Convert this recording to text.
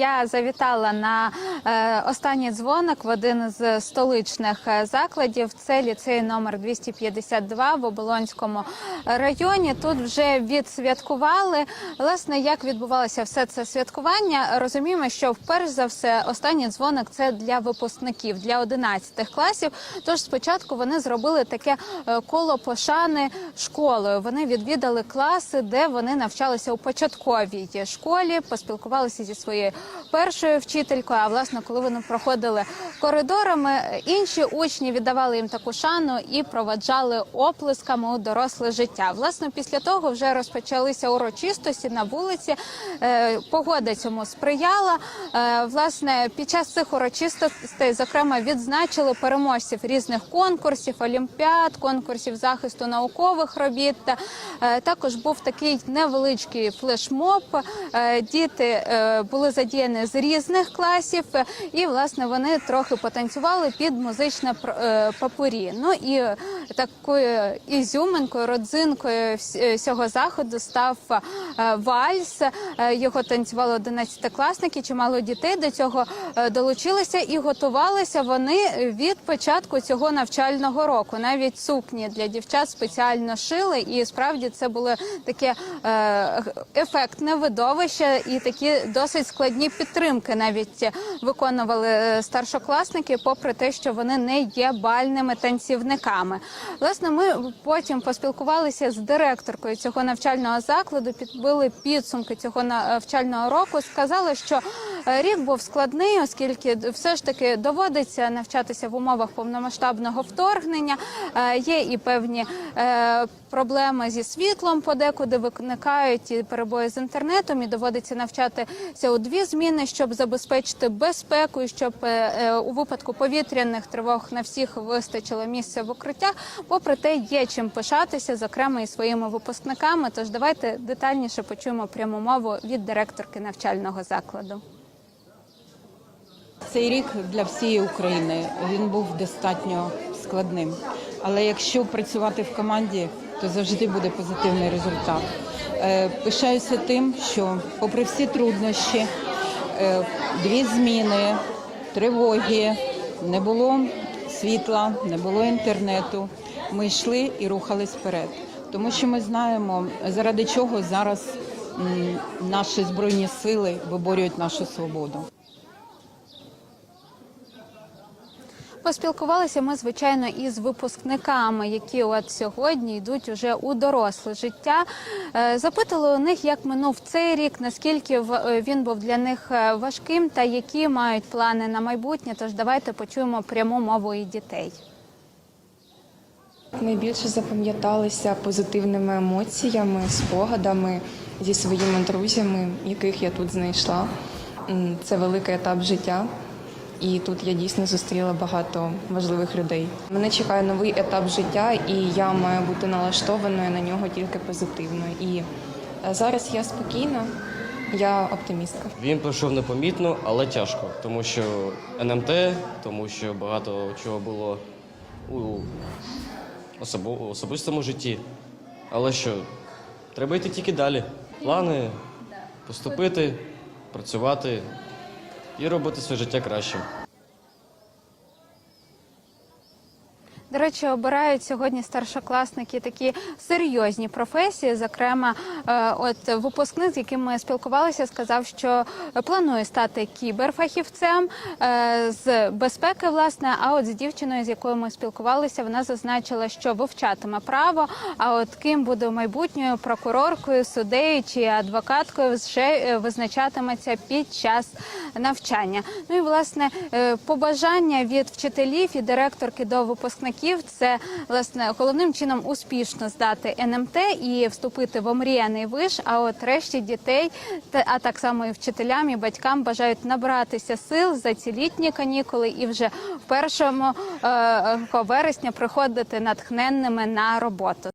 Я завітала на е, останній дзвоник в один з столичних е, закладів. Це ліцей номер 252 в Оболонському районі. Тут вже відсвяткували. Власне, як відбувалося все це святкування, розуміємо, що вперше за все останній дзвоник це для випускників для 11 класів. Тож спочатку вони зробили таке е, коло пошани школою. Вони відвідали класи, де вони навчалися у початковій школі, поспілкувалися зі своєю першою вчителькою. А власне, коли вони проходили коридорами, інші учні віддавали їм таку шану і проваджали оплесками у доросле життя. Власне, після того вже розпочалися урочистості на вулиці. Е, Погода цьому сприяла. Е, Власне, під час цих урочистостей, зокрема, відзначили переможців різних конкурсів, олімпіад, конкурсів захисту наукових робіт. Е, Також був такий невеличкий флешмоб. Діти були задіяні з різних класів, і власне вони трохи потанцювали під музичне пр- е, папурі. Ну і такою ізюминкою, родзинкою е, всього заходу став е, вальс. Його танцювали 11-класники. Чимало дітей до цього долучилися і готувалися вони від початку цього навчального року. Навіть сукні для дівчат спеціально шили, і справді це було таке ефектне видовище і такі досить складні підтримки навіть виконували е, старшокласники, попри те, що вони не є бальними танцівниками. Власне, ми потім поспілкувалися з директоркою цього навчального закладу, підбили підсумки цього навчального року. Сказали, що е, рік був складний, оскільки все ж таки доводиться навчатися в умовах повномасштабного вторгнення. Е, Є і певні е, проблеми зі світлом, подекуди виникають і перебої з інтернетом, і доводиться навчатися у дві зміни, щоб забезпечити безпеку, і щоб е, е, у випадку повітряних тривог на всіх вистачило місця в укриттях. Попри те, є чим пишатися, зокрема і своїми випускниками. Тож давайте детальніше почуємо пряму мову від директорки навчального закладу. Цей рік для всієї України він був достатньо складним. Але якщо працювати в команді, то завжди буде позитивний результат. Е, Пишаюся тим, що, попри всі труднощі, е, дві зміни, тривоги, не було світла, не було інтернету. Ми йшли і рухались вперед, тому що ми знаємо, заради чого зараз наші збройні сили виборюють нашу свободу. Поспілкувалися ми, звичайно, із випускниками, які от сьогодні йдуть уже у доросле життя. Е, Запитали у них, як минув цей рік, наскільки е, він був для них е, важким та які мають плани на майбутнє. Тож давайте почуємо пряму мову і дітей. Найбільше запам'яталися позитивними емоціями, спогадами зі своїми друзями, яких я тут знайшла. Це великий етап життя, і тут я дійсно зустріла багато важливих людей. Мене чекає новий етап життя, і я маю бути налаштованою на нього тільки позитивно. І е, зараз я спокійна, я оптимістка. Він пройшов непомітно, але тяжко, тому що НМТ, тому що багато чого було у особистому житті. Але що, треба йти тільки далі. Плани поступити, працювати і робити своє життя кращим. Речі, обирають сьогодні старшокласники такі серйозні професії. Зокрема, е, от випускник, з яким ми спілкувалися, сказав, що планує стати кіберфахівцем е, з безпеки, власне. А от з дівчиною, з якою ми спілкувалися, вона зазначила, що вивчатиме право. А от ким буде майбутньою прокуроркою, суддею чи адвокаткою, вже е, визначатиметься під час навчання. Ну і власне побажання від вчителів і директорки до випускників це власне головним чином успішно здати НМТ і вступити в омріяний виш. А от решті дітей, а так само і вчителям і батькам бажають набратися сил за ці літні канікули і вже в першому е, е, вересня приходити натхненними на роботу.